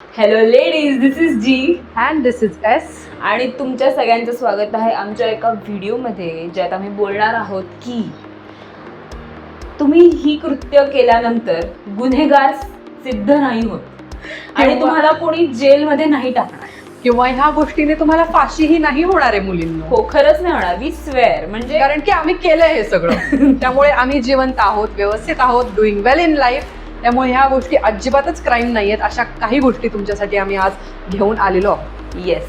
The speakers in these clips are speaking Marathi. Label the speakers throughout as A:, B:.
A: Hello ladies this is G
B: and this is S
A: आणि तुमच्या सगळ्यांचं स्वागत आहे आमच्या एका व्हिडिओमध्ये ज्यात आम्ही बोलणार आहोत की तुम्ही ही कृत्य केल्यानंतर गुन्हेगार सिद्ध नाही होत. आणि तुम्हाला कोणी जेलमध्ये नाही टाकणार.
B: किंवा ह्या गोष्टीने तुम्हाला फाशीही नाही होणार आहे मुलींना.
A: हो खरंच नाही होणार. वी स्वेअर म्हणजे
B: कारण की आम्ही केलंय हे सगळं. त्यामुळे आम्ही जिवंत आहोत व्यवस्थित आहोत डुईंग वेल इन लाईफ त्यामुळे ह्या गोष्टी अजिबातच क्राईम नाही आहेत अशा काही गोष्टी तुमच्यासाठी आम्ही आज घेऊन आलेलो आहोत.
A: Yes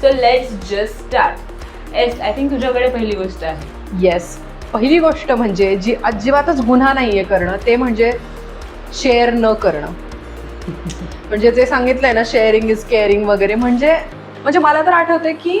A: so let's just start yes I think तुझ्याकडे पहिली गोष्ट आहे.
B: येस पहिली गोष्ट म्हणजे जी अजिबातच गुन्हा नाहीये करणं ते म्हणजे शेअर न करणं. म्हणजे जे सांगितलंय ना शेअरिंग इज केअरिंग वगैरे म्हणजे म्हणजे मला तर आठवतंय की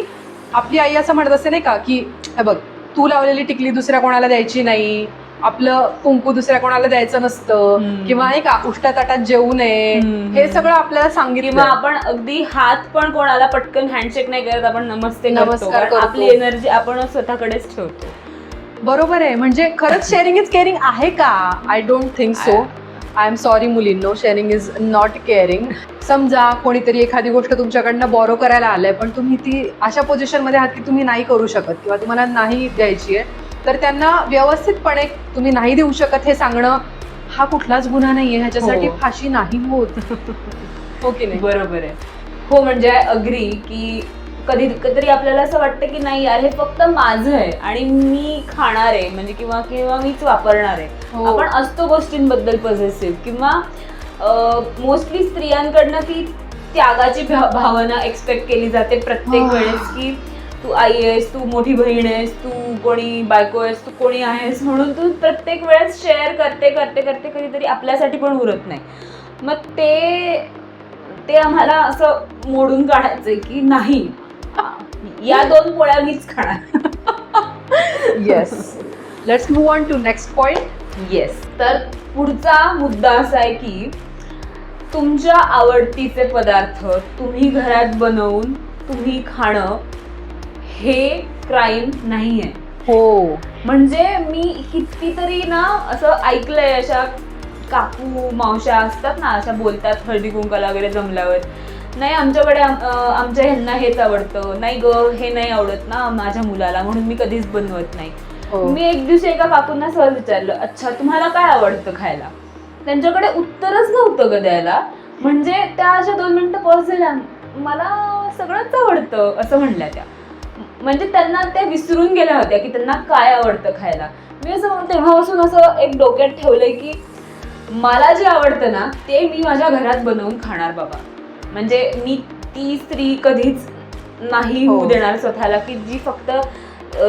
B: आपली आई असं म्हणत असते नाही का की हे बघ तू लावलेली टिकली दुसऱ्या कोणाला द्यायची नाही. आपलं कुंकू दुसऱ्या कोणाला द्यायचं नसतं. किंवा नाही का उष्टा ताटात जेवू नये. हे सगळं आपल्याला सांगितलं.
A: आपण अगदी हात पण कोणाला पटकन हँडशेक नाही करत आपण नमस्ते
B: नमस्कार.
A: आपली एनर्जी आपण स्वतःकडेच ठेवतो.
B: बरोबर आहे. म्हणजे खरंच शेअरिंग इज केअरिंग आहे का? I don't think so I am sorry मुलींनो sharing is not caring समजा कोणीतरी एखादी गोष्ट तुमच्याकडनं बॉरो करायला आलंय पण तुम्ही ती अशा पोझिशनमध्ये आहात की तुम्ही नाही करू शकत किंवा तुम्हाला नाही द्यायची आहे. तर त्यांना व्यवस्थितपणे तुम्ही नाही देऊ शकत हे सांगणं हा कुठलाच गुन्हा नाहीये ह्याच्यासाठी
A: हो.
B: फाशी नाही होत हो की नाही
A: बरोबर आहे हो म्हणजे अग्री की कधी कधीतरी आपल्याला असं वाटतं की नाही यार हे फक्त माझं आहे आणि मी खाणार आहे म्हणजे किंवा किंवा मीच वापरणार आहे
B: हो.
A: आपण असतो गोष्टींबद्दल पॉझिटिव्ह किंवा मोस्टली स्त्रियांकडनं ती त्यागाची भावना एक्सपेक्ट केली जाते प्रत्येक. वेळेस की तू आई आहेस तू मोठी बहीण आहेस तू कोणी बायको आहेस तू कोणी आहेस म्हणून तू प्रत्येक वेळेस शेअर करते करते करते कधीतरी आपल्यासाठी पण उरत नाही. मग ते ते आम्हाला असं मोडून काढायचंय की नाही. या दोन पोळ्या मीच खाणार.
B: Yes let's move on to next point
A: yes तर पुढचा मुद्दा असा आहे की तुमच्या आवडतीचे पदार्थ तुम्ही घरात बनवून तुम्ही खाणं हे क्राईम नाही आहे
B: हो.
A: म्हणजे मी कितीतरी ना असं ऐकलंय अशा काकू मावशा असतात ना अशा बोलतात हळदी कुंकाला वगैरे जमल्यावर. नाही आमच्याकडे आमच्या ह्यांना हेच आवडतं. नाही ग हे नाही आवडत ना माझ्या मुलाला म्हणून मी कधीच बनवत नाही.
B: हो.
A: मी एक दिवशी एका काकूंना सहज विचारलं अच्छा तुम्हाला काय आवडतं खायला? त्यांच्याकडे उत्तरच नव्हतं ग द्यायला. म्हणजे त्या अशा दोन मिनिटं पॉज झाल्या मला सगळंच आवडतं असं म्हणल्या त्या. म्हणजे त्यांना त्या विसरून गेल्या होत्या की त्यांना काय आवडतं खायला. मी असं म्हणून तेव्हापासून असं एक डोक्यात ठेवलंय की मला जे आवडतं ना ते मी माझ्या घरात बनवून खाणार बाबा. म्हणजे मी ती स्त्री कधीच नाही
B: हो.
A: होऊ देणार स्वतःला की जी फक्त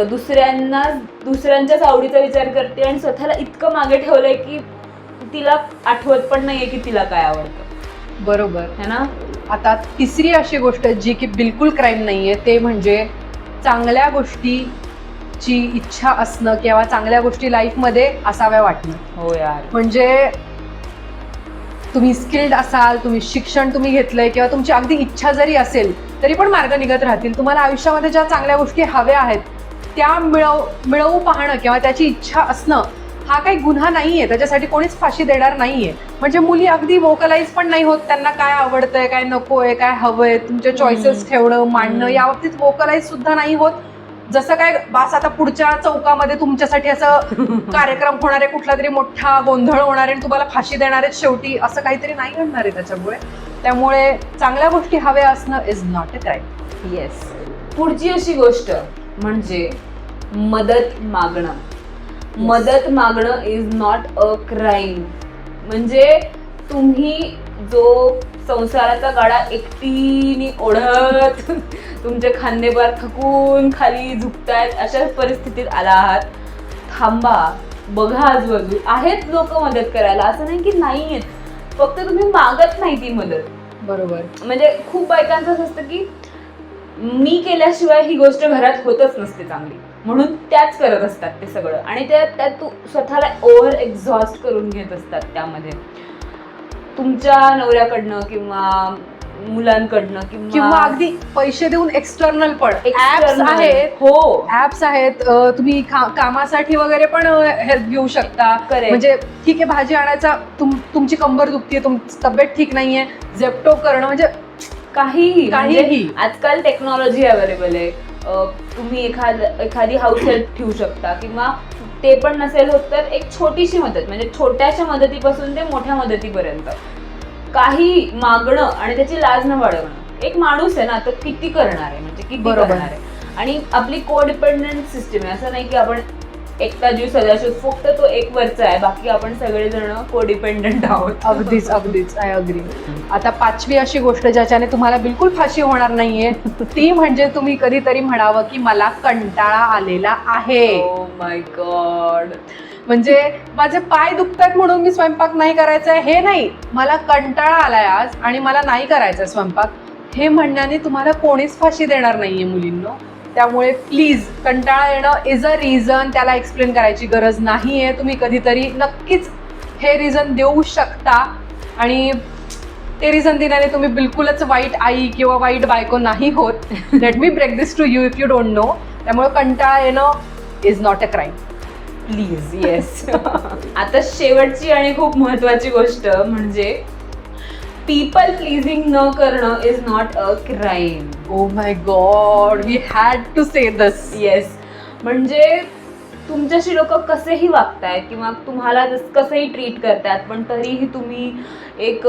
A: दुसऱ्यांना दुसऱ्यांच्याच आवडीचा विचार करते आणि स्वतःला इतकं मागे ठेवलंय की तिला आठवत पण नाहीये की तिला काय आवडतं.
B: बरोबर.
A: है ना?
B: आता तिसरी अशी गोष्ट जी की बिलकुल क्राईम नाहीये ते म्हणजे चांगल्या गोष्टीची इच्छा असणं किंवा चांगल्या गोष्टी लाईफमध्ये असाव्या वाटणं.
A: हो यार.
B: म्हणजे तुम्ही स्किल्ड असाल तुम्ही शिक्षण तुम्ही घेतलंय किंवा तुमची अगदी इच्छा जरी असेल तरी पण मार्ग निघत राहतील. तुम्हाला आयुष्यामध्ये ज्या चांगल्या गोष्टी हव्या आहेत त्या मिळव मिळवू पाहणं किंवा त्याची इच्छा असणं हा काही गुन्हा नाहीये त्याच्यासाठी कोणीच फाशी देणार नाहीये. म्हणजे मुली अगदी वोकलाइज पण नाही होत त्यांना काय आवडतंय काय नकोय काय हवंय तुमचे चॉईसेस. ठेवणं मांडणं. या बाबतीत वोकलाइज सुद्धा नाही होत. जसं काय बास आता पुढच्या चौकामध्ये तुमच्यासाठी असं कार्यक्रम होणार आहे कुठला तरी मोठा गोंधळ होणार आहे आणि तुम्हाला फाशी देणार आहेत शेवटी असं काहीतरी नाही घडणार आहे त्याच्यामुळे. त्यामुळे चांगल्या गोष्टी हव्या असणं is not a crime
A: yes पुढची अशी गोष्ट म्हणजे मदत मागणं. मदत मागणं इज नॉट अ क्राईम म्हणजे तुम्ही जो संसाराचा गाडा एकटीने ओढत तुमचे खांदेबार थकून खाली झुकतायत अशा परिस्थितीत आला आहात. थांबा बघा आजूबाजू. आहेत लोक मदत करायला. असं नाही की नाही आहेत फक्त तुम्ही मागत नाही ती मदत.
B: बरोबर.
A: म्हणजे खूप बायकांचं असं असतं की मी केल्याशिवाय ही गोष्ट घरात होतच नसते चांगली. म्हणून त्याच करत असतात ते सगळं. आणि त्या त्यात तू स्वतःला ओव्हर एक्झॉस्ट करून घेत असतात त्यामध्ये. तुमच्या नवऱ्याकडनं किंवा मुलांकडनं
B: किंवा अगदी पैसे देऊन एक्सटर्नल पण. ऍप्स. आहेत.
A: हो.
B: ऍप्स आहेत. तुम्ही कामासाठी वगैरे पण हेल्प घेऊ शकता. म्हणजे ठीक आहे भाजी आणायचा तुम तुमची कंबर दुखतीये तुमची तब्येत ठीक नाहीये झेप्टो करणं. म्हणजे
A: काहीही
B: काहीही.
A: म्हणजे आजकाल टेक्नॉलॉजी अवेलेबल आहे. अ, तुम्ही एखाद एखादी हाऊस हेल्प ठेवू शकता किंवा ते पण नसेल होत तर एक छोटीशी मदत म्हणजे छोट्याशा मदतीपासून ते मोठ्या मदतीपर्यंत. काही मागणं आणि त्याची लाज न बाळगणं. एक माणूस आहे ना तर किती करणार आहे म्हणजे किती
B: बरोबर.
A: करणार आहे. आणि आपली को डिपेंडंट सिस्टम आहे. असं नाही की आपण एकटा जीव सदाशिव फक्त तो एक वरचा आहे. बाकी आपण सगळेजण को डिपेंडंट आहोत.
B: अगदीच अगदीच. आय अग्री आता पाचवी अशी गोष्ट ज्याच्याने तुम्हाला बिलकुल फाशी होणार नाहीये ती म्हणजे तुम्ही कधीतरी म्हणावं की मला कंटाळा आलेला आहे.
A: माय गॉड
B: म्हणजे माझे पाय दुखतात म्हणून मी स्वयंपाक नाही करायचा आहे. हे नाही. मला कंटाळा आलाय आज आणि मला नाही करायचा स्वयंपाक. हे म्हणण्याने तुम्हाला कोणीच फाशी देणार नाहीये मुलींनो. त्यामुळे प्लीज कंटाळा येणं इज अ रिझन त्याला एक्सप्लेन करायची गरज नाहीये. तुम्ही कधीतरी नक्कीच हे रिझन देऊ शकता. आणि ते रिझन दिल्याने तुम्ही बिलकुलच वाईट आई किंवा वाईट बायको नाही होत. Let me break this to you if you don't know त्यामुळे कंटाळा येणं is not a crime
A: please yes आता शेवटची आणि खूप महत्वाची गोष्ट म्हणजे पीपल प्लीजिंग न करणं is not a crime
B: oh my God we had to say this
A: yes म्हणजे तुमच्याशी लोक कसेही वागतायत किंवा तुम्हाला जस कसंही ट्रीट करतात पण तरीही तुम्ही एक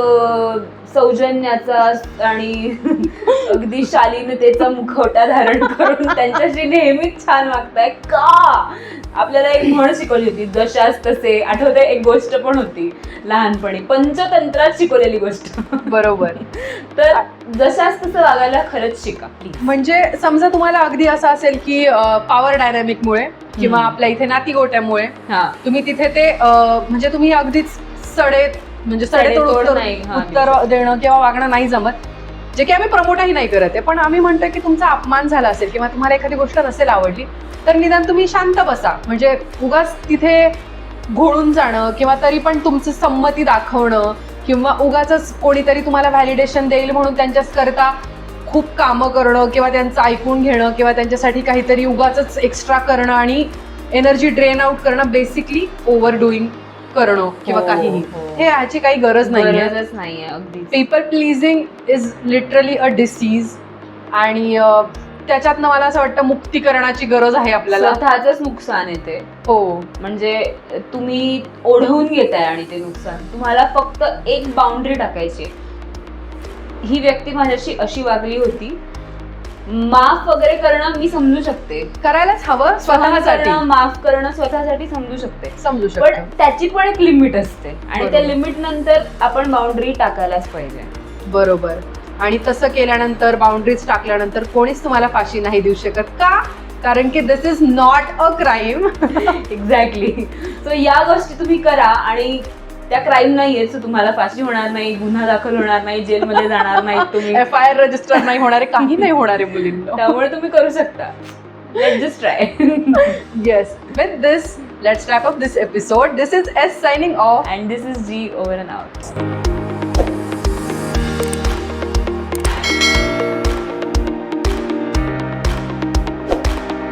A: सौजन्याचा आणि अगदी शालीनतेचा मुखवटा धारण करून त्यांच्याशी नेहमीच छान वागताय. का? आपल्याला एक म्हण शिकवली होती जशास तसे. आठवते एक गोष्ट पण होती लहानपणी. पंचतंत्रात शिकवलेली गोष्ट.
B: बरोबर.
A: तर जशास तसं वागायला खरंच शिका
B: म्हणजे समजा तुम्हाला अगदी असं असेल की पॉवर डायनॅमिकमुळे किंवा. आपल्या इथे नातीगोट्यामुळे
A: हा.
B: तुम्ही तिथे ते म्हणजे तुम्ही अगदीच सडेत म्हणजे
A: हा,
B: उत्तर देणं किंवा वागणं नाही जमत. जे की आम्ही प्रमोटही नाही करत आहे पण आम्ही म्हणतो की तुमचा अपमान झाला असेल किंवा तुम्हाला एखादी गोष्ट नसेल आवडली तर निदान तुम्ही शांत बसा. म्हणजे उगाच तिथे घोळून जाणं किंवा तरी पण तुमची संमती दाखवणं किंवा उगाच कोणीतरी तुम्हाला व्हॅलिडेशन देईल म्हणून त्यांच्याच करता खूप कामं करणं किंवा त्यांचं ऐकून घेणं किंवा त्यांच्यासाठी काहीतरी उगाच एक्स्ट्रा करणं आणि एनर्जी ड्रेन आउट करणं बेसिकली ओव्हर डुईंग करणं किंवा
A: हो,
B: काहीही.
A: हो.
B: हे ह्याची काही गरज नाही
A: गरजच नाहीये अगदी
B: people pleasing is literally a disease आणि त्याच्यातनं मला असं वाटतं मुक्तीकरणाची गरज आहे आपल्याला.
A: स्वतःच नुकसान येते
B: हो.
A: म्हणजे तुम्ही ओढवून घेताय आणि ते नुकसान. तुम्हाला फक्त एक बाउंड्री टाकायची. ही व्यक्ती माझ्याशी अशी वागली होती माफ वगैरे करणं मी समजू शकते.
B: करायलाच हवं स्वतःसाठी
A: करणं, माफ करणं स्वतःसाठी समजू शकते.
B: समजू
A: पण
B: शकतो.
A: त्याची पण एक लिमिट असते. आणि त्या
B: बरोबर.
A: लिमिट नंतर आपण बाउंड्री टाकायलाच पाहिजे.
B: बरोबर. आणि तसं केल्यानंतर बाउंड्रीज टाकल्यानंतर कोणीच तुम्हाला फाशी नाही देऊ शकत का? कारण की this is not a crime
A: exactly so या गोष्टी तुम्ही करा आणि त्या क्राईम नाहीये सो तुम्हाला फाशी होणार नाही गुन्हा दाखल होणार नाही जेलमध्ये जाणार नाही तुम्ही.
B: एफ आय आर रजिस्टर नाही होणारे काही नाही होणारे मुलींना.
A: त्यामुळे तुम्ही करू शकता. Just try
B: yes with this let's wrap up this episode this is S signing off
A: and this is G over and out